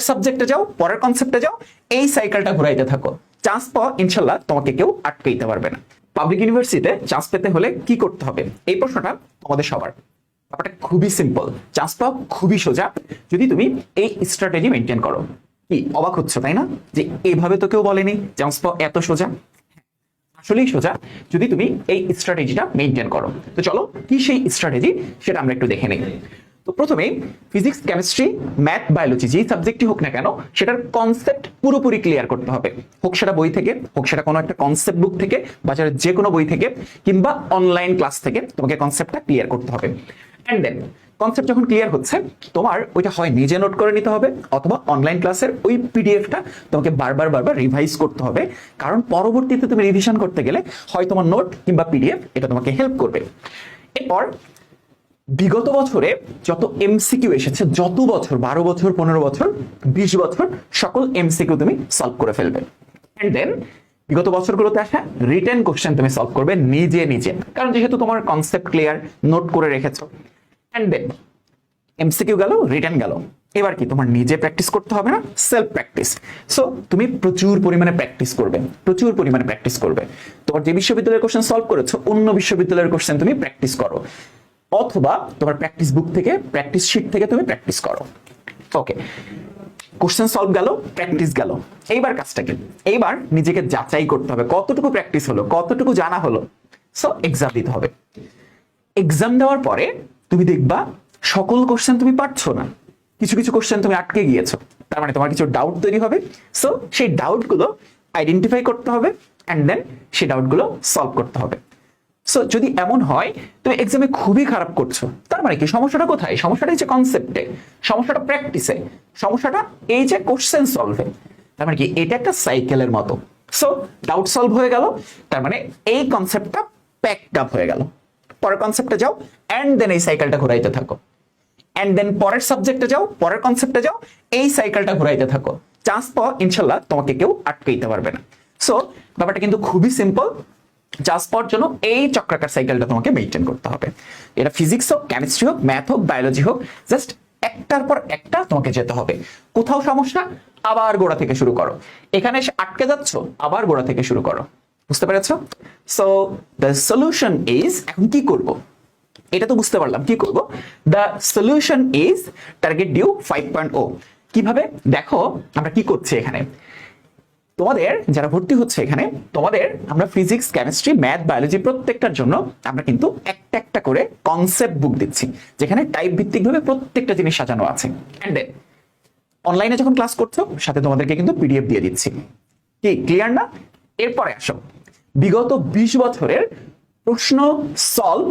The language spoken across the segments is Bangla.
পরের সাবজেক্টে যাও, পরের কনসেপ্টে যাও, এই সাইকেলটা ঘুরাইতে থাকো। চান্স পাওয়া, ইনশাল্লাহ, তোমাকে কেউ আটকাইতে পারবে না। পাবলিক ইউনিভার্সিটিতে চান্স পেতে হলে কি করতে হবে? এই প্রশ্নটা আমাদের সবার। ব্যাপারটা খুবই সিম্পল চান্স পাওয়া খুবই সোজা। যদি তুমি এই স্ট্র্যাটেজি মেনটেন করো, কি, অবাক হচ্ছে, তাই না? যে এভাবে তো কেউ বলেনি চান্স পাওয়া এত সোজা। আসলেই সোজা, যদি তুমি এই স্ট্র্যাটেজিটা মেনটেন করো। তো চলো, কি সেই স্ট্র্যাটেজি সেটা আমরা একটু দেখে নিই। তো প্রথমে ফিজিক্স কেমিস্ট্রি ম্যাথ বায়োলজি যেই সাবজেক্টই হোক না কেন, সেটার কনসেপ্ট পুরোপুরি ক্লিয়ার করতে হবে। হোক সেটা বই থেকে, হোক সেটা কোনো একটা কনসেপ্ট বুক থেকে বাজারের যে কোনো বই থেকে কিংবা অনলাইন ক্লাস থেকে তোমাকে কনসেপ্টটা ক্লিয়ার করতে হবে। অ্যান্ড দেন কনসেপ্ট যখন ক্লিয়ার হচ্ছে, তোমার ওইটা হয় নিজে নোট করে নিতে হবে, অথবা অনলাইন ক্লাসের ওই পিডিএফটা তোমাকে বারবার বারবার রিভাইজ করতে হবে। কারণ পরবর্তীতে তুমি রিভিশন করতে গেলে হয় তোমার নোট কিংবা পিডিএফ এটা তোমাকে হেল্প করবে। এরপর বিগত বছরে যত এমসিকিউ এসেছে, যত বছর, বারো বছর, পনেরো বছর, বিশ বছর, সকল এমসিকিউ তুমি সলভ করে ফেলবে। অ্যান্ড দেন বিগত বছরগুলোতে আসা রিটেন কোশ্চেন তুমি সলভ করবে নিজে নিজে। কারণ যেহেতু তোমার কনসেপ্ট ক্লিয়ার নোট করে রেখেছো। অ্যান্ড দেন এমসিকিউ গেল রিটার্ন গেল। এবার কি, তোমার নিজে প্র্যাকটিস করতে হবে না সেলফ প্র্যাকটিস সো তুমি প্রচুর পরিমাণে প্র্যাকটিস করবে, প্রচুর পরিমাণে প্র্যাকটিস করবে। তোমার যে বিশ্ববিদ্যালয়ের কোশ্চেন সলভ করেছ, অন্য বিশ্ববিদ্যালয়ের কোশ্চেন তুমি প্র্যাকটিস করো। অথবা তোমার প্র্যাকটিস বুক থেকে প্র্যাকটিস শিট থেকে তুমি প্র্যাকটিস করো। ওকে কোশ্চেন সলভ গেল প্র্যাকটিস গেল। এইবার কাজটা কি? এইবার নিজেকে যাচাই করতে হবে, কতটুকু প্র্যাকটিস হলো, কতটুকু জানা হলো। সো এক্সাম দিতে হবে। এক্সাম দেওয়ার পরে তুমি দেখবা সকল কোশ্চেন তুমি পারছ না। কিছু কিছু কোশ্চেন তুমি আটকে গিয়েছো। তার মানে তোমার কিছু ডাউট তৈরি হবে। সো সেই ডাউটগুলো আইডেন্টিফাই করতে হবে অ্যান্ড দেন সেই ডাউটগুলো সলভ করতে হবে। সো যদি এমন হয়, তুমি এক্সামে খুবই খারাপ করছ, তার মানে কি? সমস্যাটা কোথায়? সমস্যাটা হচ্ছে কনসেপ্টে সমস্যাটা প্র্যাকটিসে সমস্যাটা এই যে কোশ্চেন সলভে তার মানে কি? এটা একটা সাইকেলের মতো। সো ডাউট সলভ হয়ে গেল, তার মানে এই কনসেপ্টটা প্যাকড আপ হয়ে গেল। পরের কনসেপ্টে যাও অ্যান্ড দেন এই সাইকেলটা ঘুরাইতে থাকো। অ্যান্ড দেন পরের সাবজেক্টে যাও, পরের কনসেপ্টে যাও, এই সাইকেলটা ঘুরাইতে থাকো। চান্স পাওয়া, ইনশাল্লাহ, তোমাকে কেউ আটকাইতে পারবে না। সো ব্যাপারটা কিন্তু খুবই সিম্পল চান্স পাওয়ার জন্য এই চক্রাকার সাইকেলটা তোমাকে মেনটেন করতে হবে। এটা ফিজিক্স হোক কেমিস্ট্রি হোক ম্যাথ হোক বায়োলজি হোক জাস্ট একটার পর একটা তোমাকে যেতে হবে। কোথাও সমস্যা, আবার গোড়া থেকে শুরু করো। এখানে এসে আটকে যাচ্ছ, আবার গোড়া থেকে শুরু করো। বুঝতে পেরেছ? সো দ্য সলিউশন ইজ এখন কি করব? এটা তো বুঝতে পারলাম, কি করব? The solution is target due five point ও কীভাবে? দেখো, আমরা কি করছি এখানে? তোমাদের যারা ভর্তি হচ্ছে এখানে, তোমাদের আমরা ফিজিক্স কেমিস্ট্রি ম্যাথ বায়োলজি প্রত্যেকটার জন্য আমরা কিন্তু একটা একটা করে কনসেপ্ট বুক দিচ্ছি, যেখানে টাইপ ভিত্তিক ভাবে প্রত্যেকটা জিনিস সাজানো আছে। অ্যান্ড অনলাইনে যখন ক্লাস করছ, সাথে তোমাদেরকে কিন্তু পিডিএফ দিয়ে দিচ্ছি। কি ক্লিয়ার না? এরপরে আসো। বিগত বিশ বছরের প্রশ্ন সলভ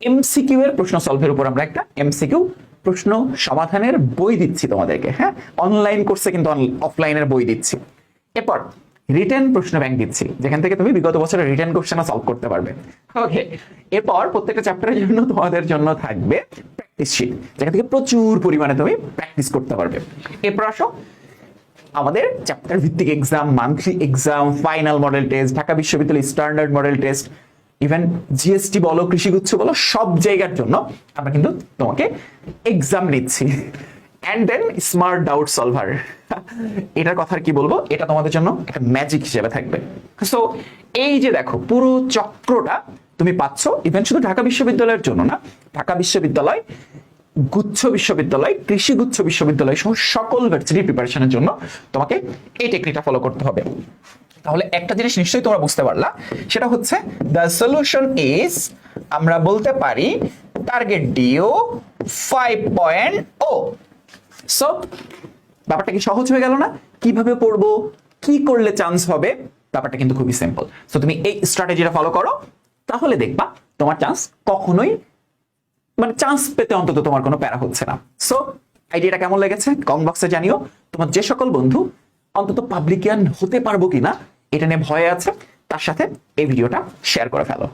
এমসিকিউ এর প্রশ্ন সলভের উপর আমরা একটা এমসিকিউ প্রশ্ন সমাধানের বই দিচ্ছি তোমাদেরকে হ্যাঁ? অনলাইন কোর্সে কিন্তু অফলাইনের বই দিচ্ছি। এরপর রিটেন প্রশ্ন ব্যাংক দিচ্ছি। যেখান থেকে তুমি বিগত বছরের রিটেন কোশ্চেন সলভ করতে পারবে। ওকে এরপর প্রত্যেকটা চ্যাপ্টারের জন্য তোমাদের জন্য থাকবে প্র্যাকটিস শিট যেখান থেকে প্রচুর পরিমাণে তুমি প্র্যাকটিস করতে পারবে। এরপর আসো, আমাদের চ্যাপ্টার ভিত্তিক exam monthly exam final model test Dhaka বিশ্ববিদ্যালয় standard model test even GST বলো কৃষিগুচ্ছ বলো, সব জায়গার জন্য আমরা কিন্তু তোমাকে এক্সাম নিচ্ছি। And then smart doubt solver এটার কথা কি বলব? এটা তোমাদের জন্য একটা ম্যাজিক হিসেবে থাকবে। সো এই যে দেখো, পুরো চক্রটা তুমি পাচ্ছ ইভেন শুধু ঢাকা বিশ্ববিদ্যালয়ের জন্য না, ঢাকা বিশ্ববিদ্যালয়, গুচ্ছ বিশ্ববিদ্যালয়, কৃষি গুচ্ছ বিশ্ববিদ্যালয় সহ সকল ভার্সিটি প্রিপারেশনের জন্য তোমাকে এই টেকনিকটা ফলো করতে হবে। তাহলে একটা জিনিস নিশ্চয়ই তোমরা বুঝতে পারলা, সেটা হচ্ছে দ্য সলিউশন ইজ আমরা বলতে পারি টার্গেট ডিও ফাইভ পয়েন্ট ও সো ব্যাপারটা কি সহজ হয়ে গেল না? কীভাবে পড়ব? কি করলে চান্স হবে? ব্যাপারটা কিন্তু খুবই সিম্পল সো তুমি এই স্ট্র্যাটেজিটা ফলো করো, তাহলে দেখবা তোমার চান্স কখনোই মানে চান্স পেতে অন্তত তোমার কোনো প্যারা হচ্ছে না। সো আইডিয়াটা কেমন লেগেছে? কমেন্ট বক্সে জানিও। তোমার যে সকল বন্ধু অন্তত পাবলিকিয়ান হতে পারব কিনা, এটা নিয়ে ভয় আছে, তার সাথে এই ভিডিওটা শেয়ার করে ফেলো।